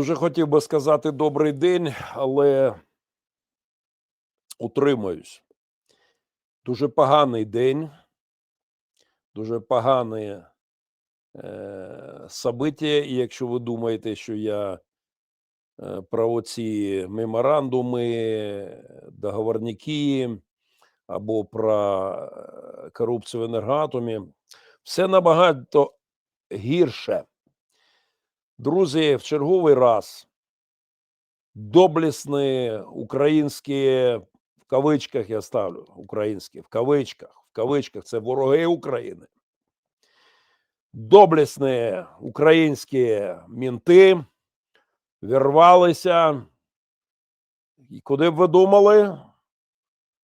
Дуже хотів би сказати добрий день, але утримаюсь. Дуже поганий день, дуже погане е, собиття. І якщо ви думаєте, що я е, про оці меморандуми, договорники або про е, корупцію в енергоатомі, все набагато гірше. Друзі, в черговий раз доблесні українські, в кавичках я ставлю, українські, в кавичках, в кавичках, це вороги України. Доблесні українські мінти вірвалися. І куди б ви думали?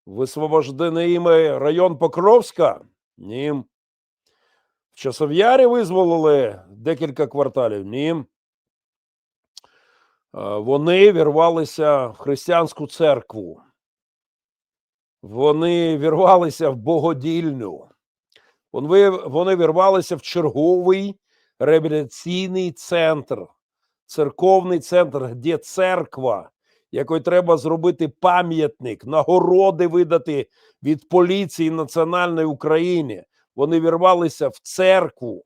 Висвобождений іми район Покровська? Ні. Часов'ярі визволили декілька кварталів. Ні. Е, Вони вірвалися в християнську церкву. Вони вірвалися в богодільню. Вони вірвалися в черговий реабілітаційний центр, церковний центр, де церква, якої треба зробити пам'ятник, нагороди видати від поліції Національної України. Вони вірвалися в церкву,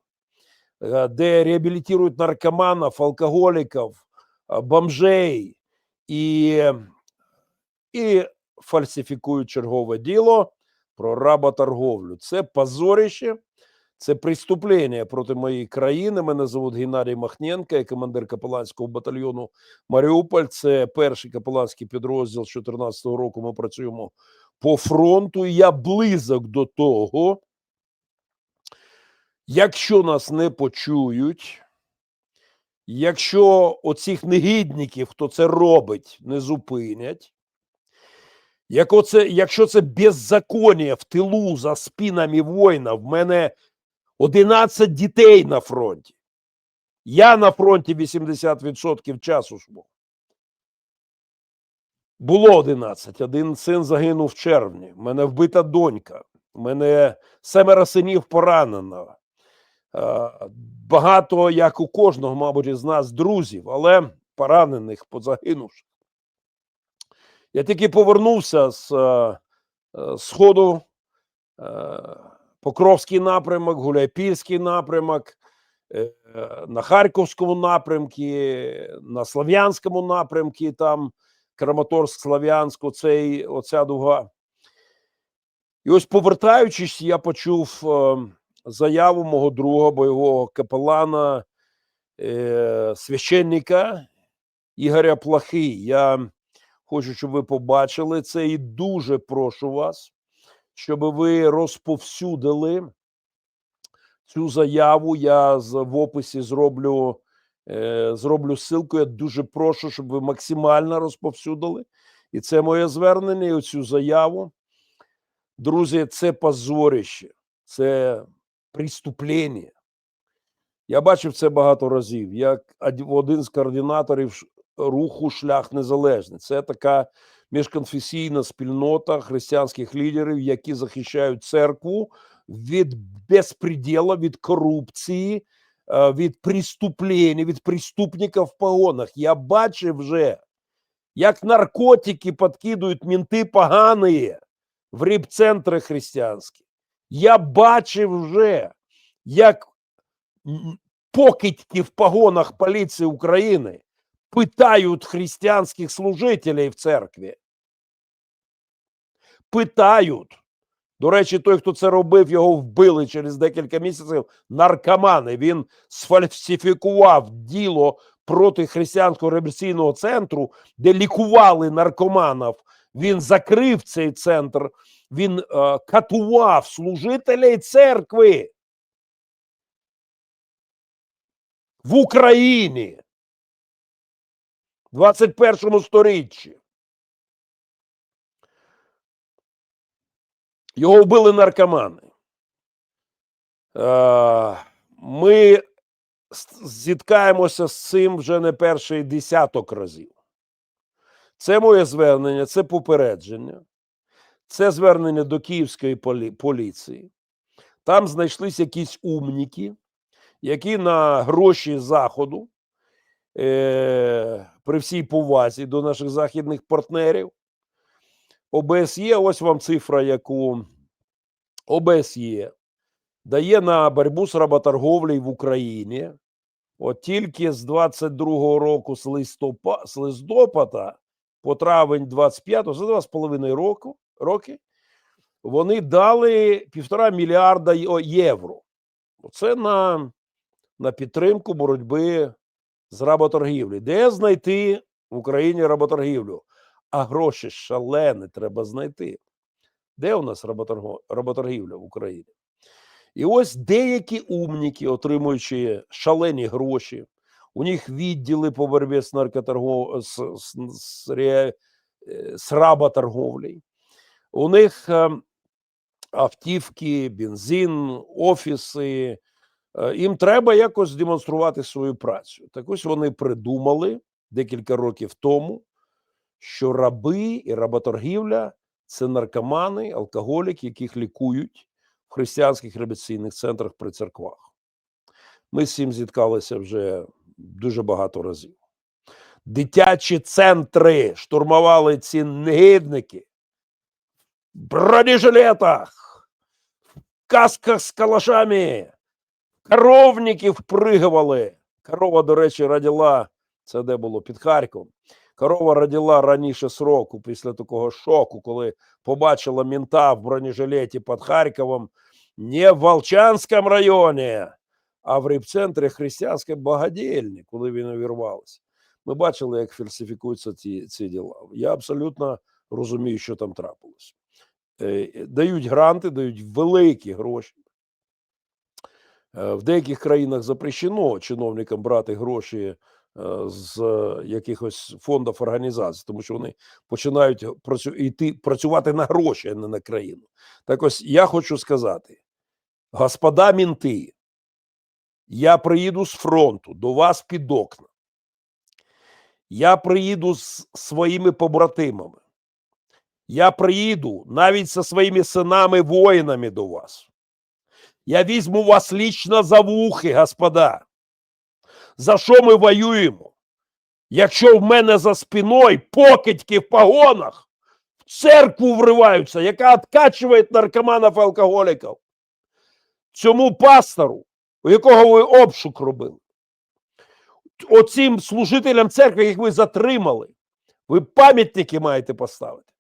е, де реабілітують наркоманів, алкоголіків, е, бомжей і, і фальсифікують чергове діло про работорговлю. Це позорище, це преступлення проти моєї країни. Мене звуть Геннадій Махненко, я командир капеланського батальйону Маріуполь. Це перший капеланський підрозділ 2014 року. Ми працюємо по фронту. Я близок до того. Якщо нас не почують, якщо оцих негідників, хто це робить, не зупинять, як оце, якщо це беззаконня в тилу за спинами воїна, в мене 11 дітей на фронті. Я на фронті 80% часу жму. Було 11. Один син загинув в червні. Мене вбита донька. Мене семеро синів поранено. Е, Багато, як у кожного, мабуть, із нас друзів, але поранених, позагинувших. Я тільки повернувся з е, е, сходу, Покровський напрямок, Гуляйпільський напрямок, на Харківському напрямку, на Слов'янському напрямку, там Краматорськ, Слов'янську, цей, оця дуга. І ось повертаючись, я почув заяву мого друга бойового капелана, е, священника Ігоря Плахий. Я хочу, щоб ви побачили це і дуже прошу вас, щоб ви розповсюдили цю заяву. Я в описі зроблю, е, зроблю ссылку. Я дуже прошу, щоб ви максимально розповсюдили. І це моє звернення, і оцю заяву. Друзі, це позорище, це преступлення. Я бачив це багато разів. Як один з координаторів руху Шлях Незалежний. Це така міжконфесійна спільнота християнських лідерів, які захищають церкву від безпреділа, від корупції, е, від преступлень, від преступників в погонах. Я бачив вже, як наркотики подкидують мінти погані в рибцентри християнські. Я бачив вже, як покидьки в погонах поліції України питають християнських служителей в церкві. Питають. До речі, той, хто це робив, його вбили через декілька місяців. Наркомани. Він сфальсифікував діло проти християнського реабілітаційного центру, де лікували наркоманів. Він закрив цей центр, він е, катував служителей церкви в Україні в 21 сторіччі. Його вбили наркомани. Е, Ми зіткаємося з цим вже не перший десяток разів. Це моє звернення, це попередження, це звернення до Київської полі- поліції. Там знайшлись якісь умніки, які на гроші Заходу е, при всій повазі до наших західних партнерів. ОБСЄ, ось вам цифра, яку ОБСЄ дає на боротьбу з работорговлею в Україні. От тільки з 22-го року, з, листопа, з листопада по травень 25-го, за два з половиною року, роки, вони дали півтора мільярда євро. Це на, на підтримку боротьби з работоргівлею. Де знайти в Україні работоргівлю? А гроші шалені треба знайти. Де у нас работоргівля в Україні? І ось деякі умніки, отримуючи шалені гроші, у них відділи по боротьбі з наркоторгов... з, з, з, е, з работорговлею. У них автівки, бензин, офіси. Е, Їм треба якось демонструвати свою працю. Так ось вони придумали декілька років тому, що раби і работоргівля це наркомани, алкоголіки, яких лікують в християнських реабілітаційних центрах при церквах. Ми з цим зіткалися вже дуже багато разів. Дитячі центри штурмували ці негідники бронежилетах, в касках з калашами, коровники впригували. Корова, до речі, родила, це де було під Харковом. Корова родила раніше сроку після такого шоку, коли побачила мента в бронежилеті під Харковом не в Волчанському районі, а в репцентрі християнської багадільні, коли він увірвався. Ми бачили, як фальсифікуються ці, ці діла. Я абсолютно розумію, що там трапилось. Е, Дають гранти, дають великі гроші. Е, В деяких країнах запрещено чиновникам брати гроші е, з якихось фондів організацій, тому що вони починають йти, працювати на гроші, а не на країну. Так ось я хочу сказати, господа мінти, я приїду з фронту до вас під окна. Я приїду з своїми побратимами. Я приїду навіть зі своїми синами воїнами до вас. Я візьму вас лічно за вухи, господа. За що ми воюємо? Якщо в мене за спиною покидьки в погонах в церкву вриваються, яка откачує наркоманів і алкоголіків, цьому пастору, у якого ви обшук робили, оцим служителям церкви, яких ви затримали, ви пам'ятники маєте поставити.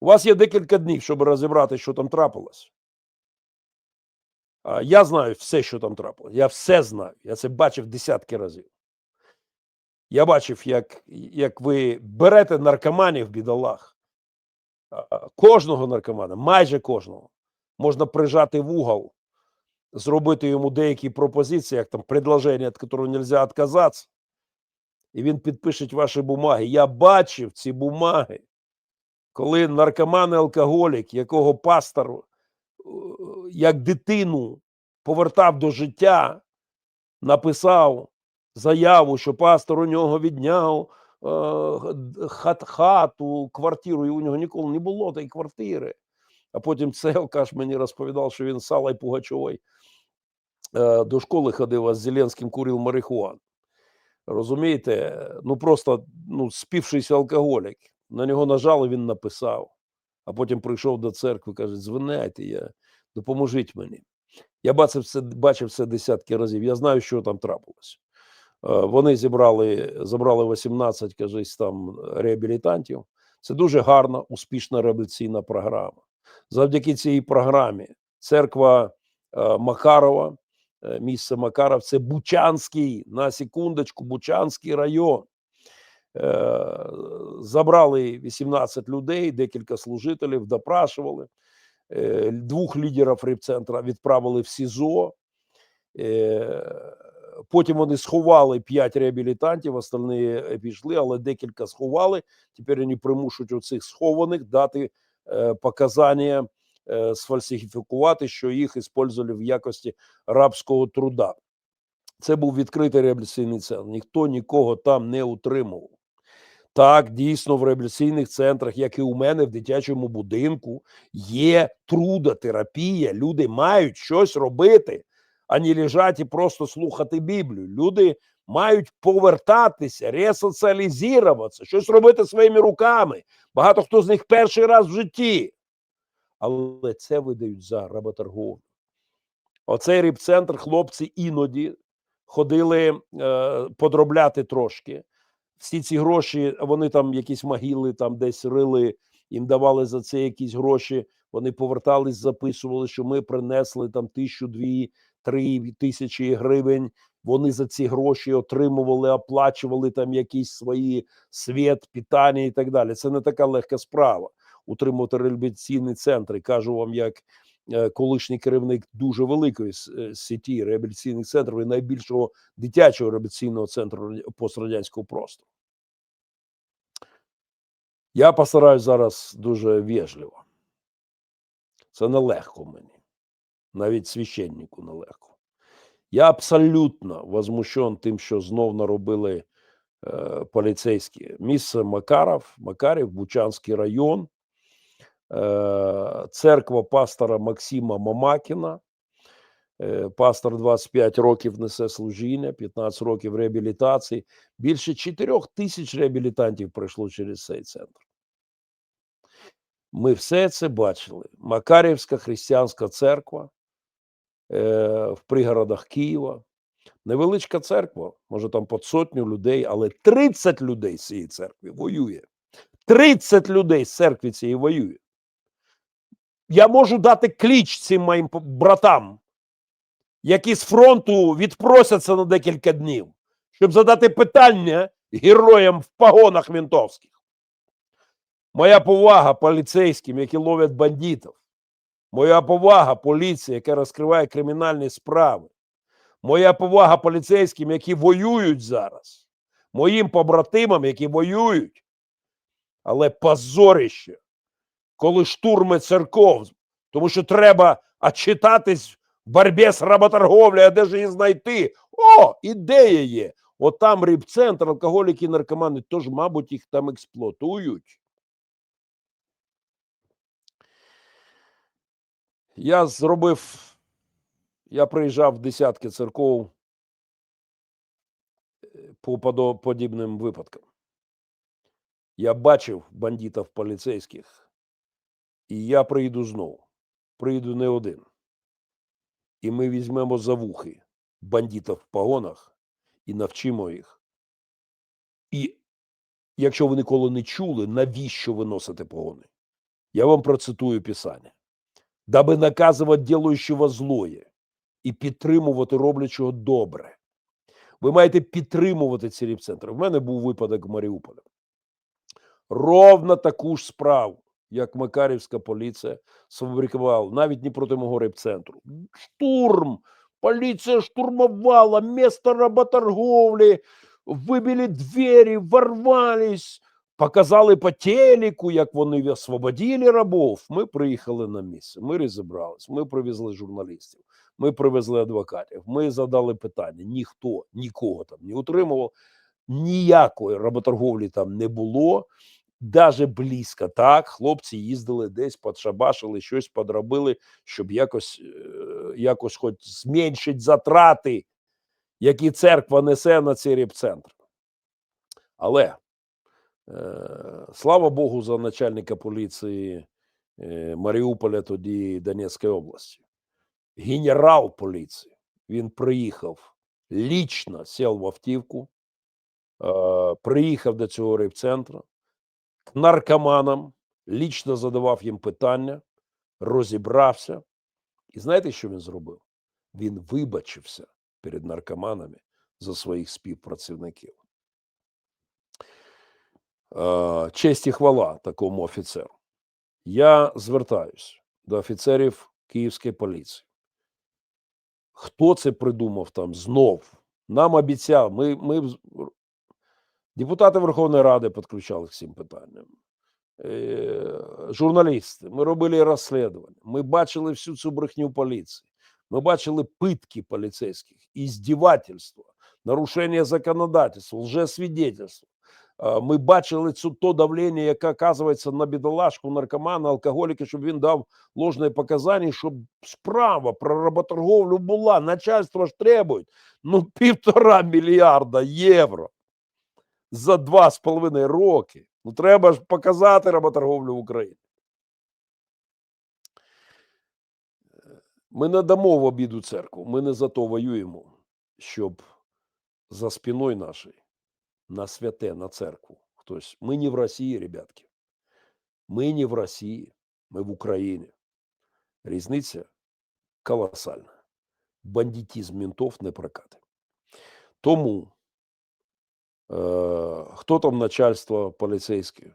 У вас є декілька днів, щоб розібрати, що там трапилось. Я знаю все, що там трапилось. Я все знаю. Я це бачив десятки разів. Я бачив, як, як ви берете наркоманів бідолах. Кожного наркомана, майже кожного, можна прижати в угол, зробити йому деякі пропозиції, як там предложення, від якого не можна відказатися, і він підпише ваші бумаги. Я бачив ці бумаги, коли наркоман і алкоголік, якого пастор е, як дитину повертав до життя, написав заяву, що пастор у нього відняв е, хат, хату, квартиру, і у нього ніколи не було тієї квартири. А потім цей алкаш мені розповідав, що він з Салой Пугачовою е, до школи ходив, а з Зеленським курив марихуану. Розумієте, ну просто ну, співшийся алкоголік. На нього нажали, він написав. А потім прийшов до церкви, каже: звиняйте, я, допоможіть мені. Я бачив це, бачив це десятки разів. Я знаю, що там трапилось. Е, Вони зібрали, забрали 18, кажись, там реабілітантів. Це дуже гарна, успішна реабілітаційна програма. Завдяки цій програмі церква е, Макарова, е, місце Макаров, це Бучанський, на секундочку, Бучанський район. Е, Забрали 18 людей, декілька служителів, допрашували. Е, Двох лідерів репцентра відправили в СІЗО. Е, Потім вони сховали 5 реабілітантів, остальні е, пішли, але декілька сховали. Тепер вони примушують оцих схованих дати е, показання, е, сфальсифікувати, що їх використовували в якості рабського труда. Це був відкритий реабілітаційний центр. Ніхто нікого там не утримував. Так, дійсно, в реабілітаційних центрах, як і у мене в дитячому будинку, є трудотерапія. Люди мають щось робити. а не лежати і просто слухати Біблію. Люди мають повертатися, ресоціалізуватися, щось робити своїми руками. Багато хто з них перший раз в житті. Але це видають за работорговлю. Оцей рибцентр хлопці іноді ходили е, подробляти трошки. Всі ці гроші, вони там якісь могили там десь рили, їм давали за це якісь гроші. Вони повертались, записували, що ми принесли там тисячу, дві, три тисячі гривень. Вони за ці гроші отримували, оплачували там якісь свої світ, питання і так далі. Це не така легка справа. Утримувати реабілітаційні центри. Кажу вам, як колишній керівник дуже великої е, сіті реабілітаційних центрів і найбільшого дитячого реабілітаційного центру пострадянського простору. Я постараюсь зараз дуже вежливо. Це нелегко мені. Навіть священнику нелегко. Я абсолютно возмущен тим, що знов наробили е, поліцейські. Місце Макаров, Макарів, Бучанський район, е, церква пастора Максима Мамакіна. Е, пастор 25 років несе служіння, 15 років реабілітації. Більше 4 тисяч реабілітантів пройшло через цей центр. Ми все це бачили. Макарівська християнська церква е, в пригородах Києва. Невеличка церква, може там під сотню людей, але 30 людей з цієї церкви воює. 30 людей з церкви цієї воює. Я можу дати кліч цим моїм братам, які з фронту відпросяться на декілька днів, щоб задати питання героям в погонах ментовських. Моя повага поліцейським, які ловлять бандитів. Моя повага поліції, яка розкриває кримінальні справи. Моя повага поліцейським, які воюють зараз. Моїм побратимам, які воюють. Але позорище, коли штурми церков, тому що треба отчитатись в боротьбі з работорговлею, а де ж її знайти? О, ідея є. От там рибцентр, алкоголіки і наркомани, тож, мабуть, їх там експлуатують. Я зробив, я приїжджав в десятки церков е, по подібним випадкам. Я бачив бандитів поліцейських, і я приїду знову. Приїду не один. І ми візьмемо за вухи бандитів в погонах і навчимо їх. І якщо ви ніколи не чули, навіщо ви носите погони? Я вам процитую Писання. Даби наказувати ділаючого злоє і підтримувати роблячого добре. Ви маєте підтримувати ці репцентри. В мене був випадок в Маріуполі. Ровно таку ж справу, як Макарівська поліція сфабрикувала, навіть не проти мого репцентру. Штурм! Поліція штурмувала місто работорговлі, вибили двері, ворвались, показали по телеку, як вони освободили рабов. Ми приїхали на місце, ми розібрались, ми привезли журналістів, ми привезли адвокатів, ми задали питання. Ніхто нікого там не утримував, ніякої работорговлі там не було. Даже близько так, хлопці їздили десь, подшабашили, щось подробили, щоб якось, е, якось хоч зменшити затрати, які церква несе на цей репцентр. Але е, слава Богу, за начальника поліції е, Маріуполя тоді Донецької області. Генерал поліції. Він приїхав лічно сів в автівку, приїхав до цього репцентру, наркоманам, лічно задавав їм питання, розібрався. І знаєте, що він зробив? Він вибачився перед наркоманами за своїх співпрацівників. Честь і хвала такому офіцеру. Я звертаюсь до офіцерів Київської поліції. Хто це придумав там знов? Нам обіцяв, ми, ми депутати Верховної Ради підключали цим питанням. Е, журналісти, ми робили розслідування, ми бачили всю цю брехню поліції, ми бачили питки поліцейських, іздівательства, нарушення законодавства, лжесвідетельства. А, Ми бачили цю то давлення, яке оказується на бідолашку, наркомана, алкоголіка, щоб він дав ложне показання, щоб справа про работорговлю була. Начальство ж требують ну півтора мільярда євро за два з половиною роки. Ну треба ж показати работорговлю в Україні. Ми не дамо в обіду церкву. Ми не за то воюємо, щоб за спиною нашою на святе, на церкву. Хтось. Ми не в Росії, ребятки. Ми не в Росії, ми в Україні. Різниця колосальна. Бандитизм ментов не прокатить. Тому, хто там начальство поліцейське,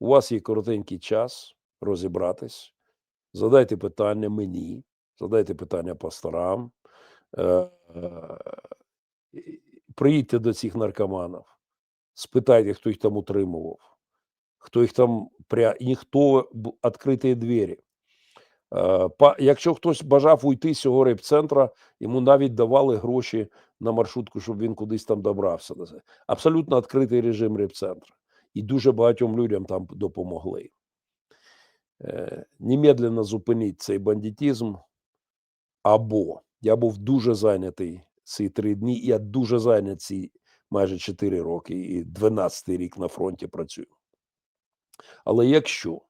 у вас є коротенький час розібратись, задайте питання мені, задайте питання пасторам, е, е, приїдьте до цих наркоманів, спитайте, хто їх там утримував, хто їх там пря... ніхто відкриті двері. Е, Якщо хтось бажав уйти з цього репцентра, йому навіть давали гроші на маршрутку, щоб він кудись там добрався. Абсолютно відкритий режим репцентра. І дуже багатьом людям там допомогли. Е, Немедленно зупиніть цей бандитизм. Або я був дуже зайнятий ці три дні, я дуже зайнятий майже 4 роки і 12 рік на фронті працюю. Але якщо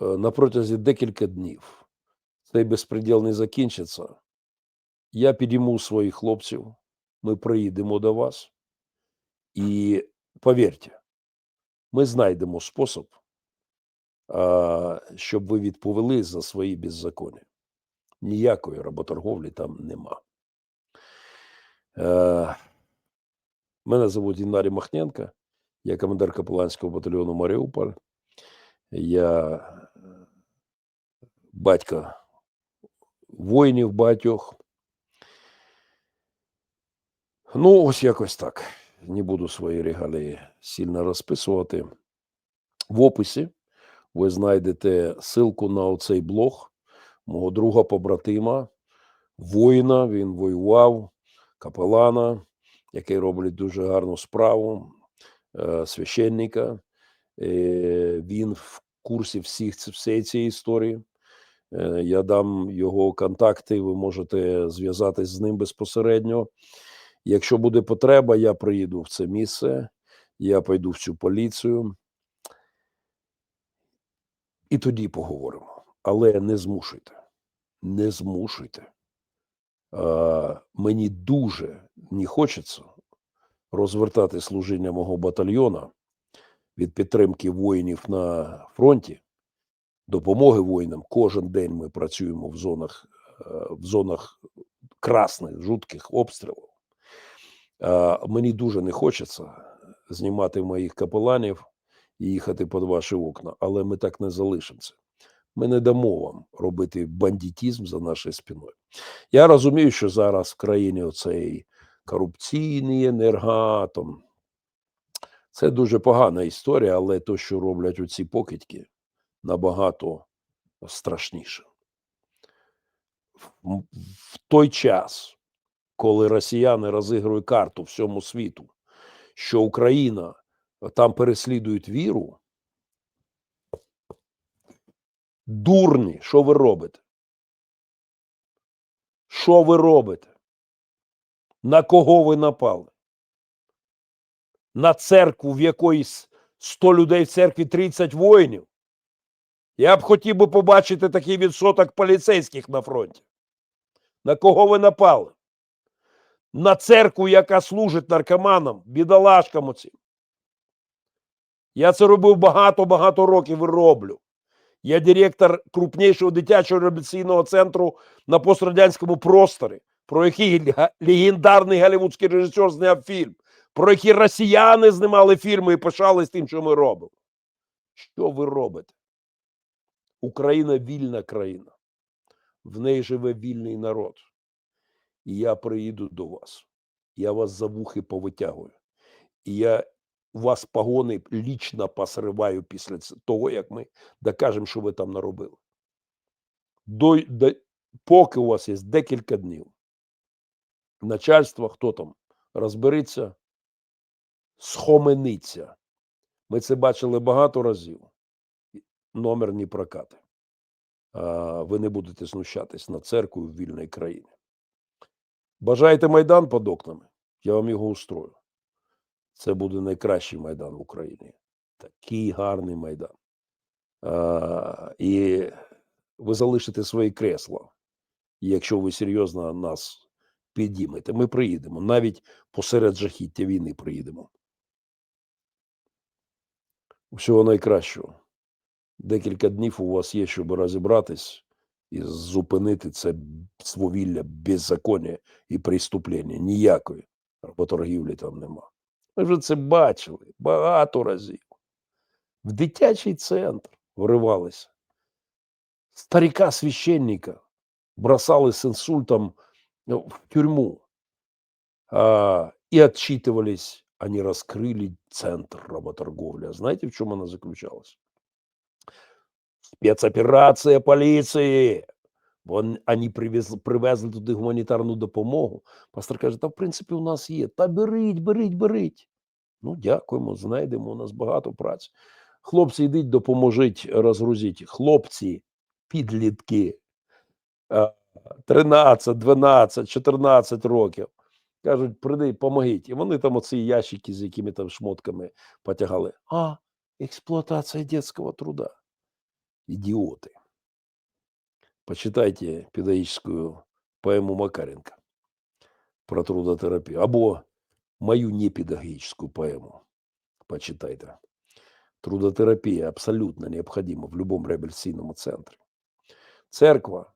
на протязі декілька днів цей безпреділ не закінчиться, я підійму своїх хлопців, ми приїдемо до вас, і повірте, ми знайдемо спосіб, щоб ви відповіли за свої беззаконня. Ніякої работорговлі там нема. Е, Мене звуть Інарій Махненко, я командир капеланського батальйону Маріуполь. Я батько воїнів багатьох. Ну, ось якось так. Не буду свої регалії сильно розписувати. В описі ви знайдете ссылку на оцей блог мого друга побратима, воїна. Він воював, капелана, який робить дуже гарну справу, е, священника. Е, Він в курсі всіх всієї цієї історії. Е, Я дам його контакти, ви можете зв'язатись з ним безпосередньо. Якщо буде потреба, я приїду в це місце, я пойду в цю поліцію. І тоді поговоримо. Але не змушуйте. Не змушуйте. Е, мені дуже не хочеться розвертати служіння мого батальйона від підтримки воїнів на фронті, допомоги воїнам. Кожен день ми працюємо в зонах, е, в зонах красних, жутких обстрілів. Е, Мені дуже не хочеться знімати моїх капеланів і їхати під ваші окна, але ми так не залишимося. Ми не дамо вам робити бандитізм за нашою спиною. Я розумію, що зараз в країні оцей корупційний енергатом. Це дуже погана історія, але то, що роблять оці покидьки, набагато страшніше. В, той час, коли росіяни розігрують карту всьому світу, що Україна е, там переслідують віру, дурні, що ви робите? Що ви робите? На кого ви напали? На церкву, в якої 100 людей в церкві 30 воїнів. Я б хотів би побачити такий відсоток поліцейських на фронті. На кого ви напали? На церкву, яка служить наркоманам, бідолашкам оцим. Я це робив багато-багато років і роблю. Я директор крупнішого дитячого реабілітаційного центру на пострадянському просторі, про який легендарний голівудський режисер зняв фільм, про який росіяни знімали фільми і пишались тим, що ми робимо. Що ви робите? Україна вільна країна. В неї живе вільний народ. І я приїду до вас. Я вас за вухи повитягую. І я вас погони лічно посриваю після того, як ми докажемо, що ви там наробили. До, до, поки у вас є декілька днів. Начальство, хто там розбериться, схомениться Ми це бачили багато разів. Номер не прокати. Ви не будете знущатись над церквою в вільній країні. Бажаєте майдан під окнами? Я вам його устрою. Це буде найкращий майдан в Україні. Такий гарний майдан. А, і ви залишите свої кресла. Якщо ви серйозно нас підіймете, ми приїдемо. Навіть посеред жахіття війни приїдемо. Всього найкращого. Декілька днів у вас є, щоб розібратись і зупинити це свавілля, беззаконня і преступлення. Ніякої работоргівлі там нема. Ми вже це бачили багато разів. В дитячий центр вривалися. Старика священника бросали с инсультом ну, в тюрьму. А, и отчитывались, они раскрыли центр работорговли. А знаете, в чем она заключалась? Спецоперація поліції. Вон, вони привезли, привезли туди гуманітарну допомогу. Пастор каже, та в принципі у нас є. Та беріть, беріть, беріть. Ну, дякуємо, знайдемо, у нас багато праці. Хлопці, йдіть, допоможіть, розгрузіть. Хлопці, підлітки, 13, 12, 14 років Кажуть, приди, помогіть. І вони там оці ящики з якими там шмотками потягали. А, експлуатація дитячого труда. Идиоты. Почитайте педагогическую поэму Макаренко про трудотерапию. Або мою непедагогическую поэму. Почитайте. Трудотерапія абсолютно необхідна в будь-якому реабілітаційному центрі. Церква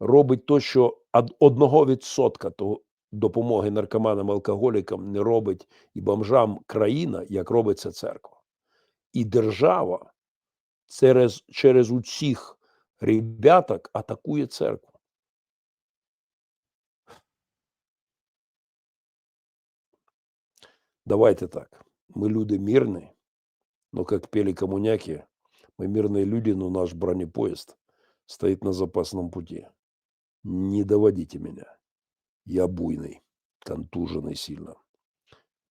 робить то, що од- одного відсотка того допомоги наркоманам, алкоголікам не робить і бомжам країна, як робить це церква. І держава через, через усіх ребяток атакує церкву. Давайте так. Мы люди мирные, но как пели коммуняки, мы мирные люди, но наш бронепоезд стоит на запасном пути. Не доводите меня. Я буйний, контужений сильно.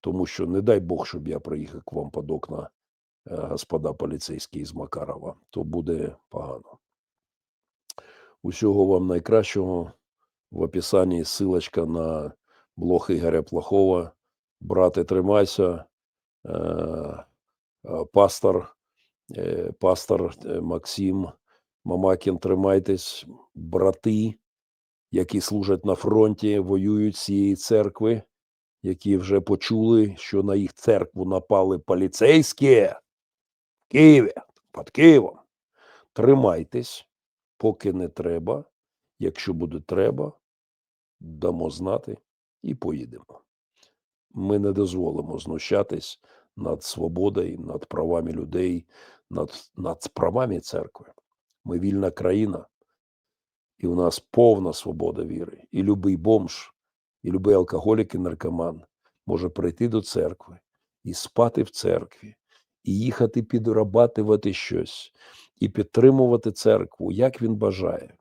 Тому що не дай Бог, щоб я приїхав к вам під окна, е, господа поліцейські з Макарова, то буде погано. Усього вам найкращого. В описанні силочка на блог Ігоря Плахова. Брате, тримайся. Е, е, Пастор, пастор Максим Мамакін, тримайтесь, брати, які служать на фронті, воюють з цієї церкви, які вже почули, що на їх церкву напали поліцейські в Києві, під Києвом. Тримайтесь, поки не треба. Якщо буде треба, дамо знати і поїдемо. Ми не дозволимо знущатись над свободою, над правами людей, над, над правами церкви. Ми вільна країна, і у нас повна свобода віри. І любий бомж, і любий алкоголік і наркоман може прийти до церкви і спати в церкві, і їхати підрабатувати щось, і підтримувати церкву, як він бажає.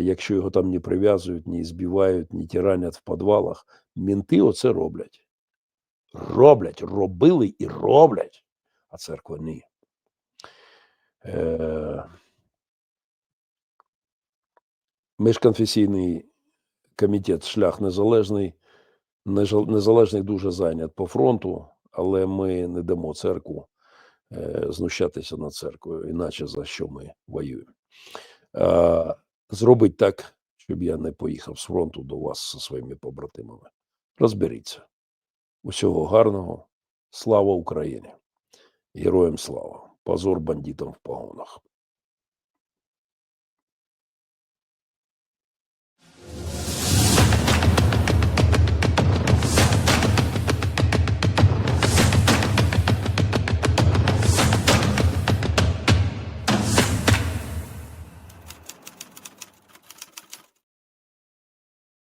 Якщо його там не прив'язують, не збивають, не тиранять в підвалах, мінти оце роблять. Роблять, робили і роблять, а церква ні. Е, Міжконфесійний комітет Шлях Незалежний, Незалежний дуже зайнят по фронту, але ми не дамо церкву е, знущатися над церквою, іначе за що ми воюємо. Зробить так, щоб я не поїхав з фронту до вас зі своїми побратимами. Розберіться. Усього гарного. Слава Україні! Героям слава! Позор бандитам в погонах.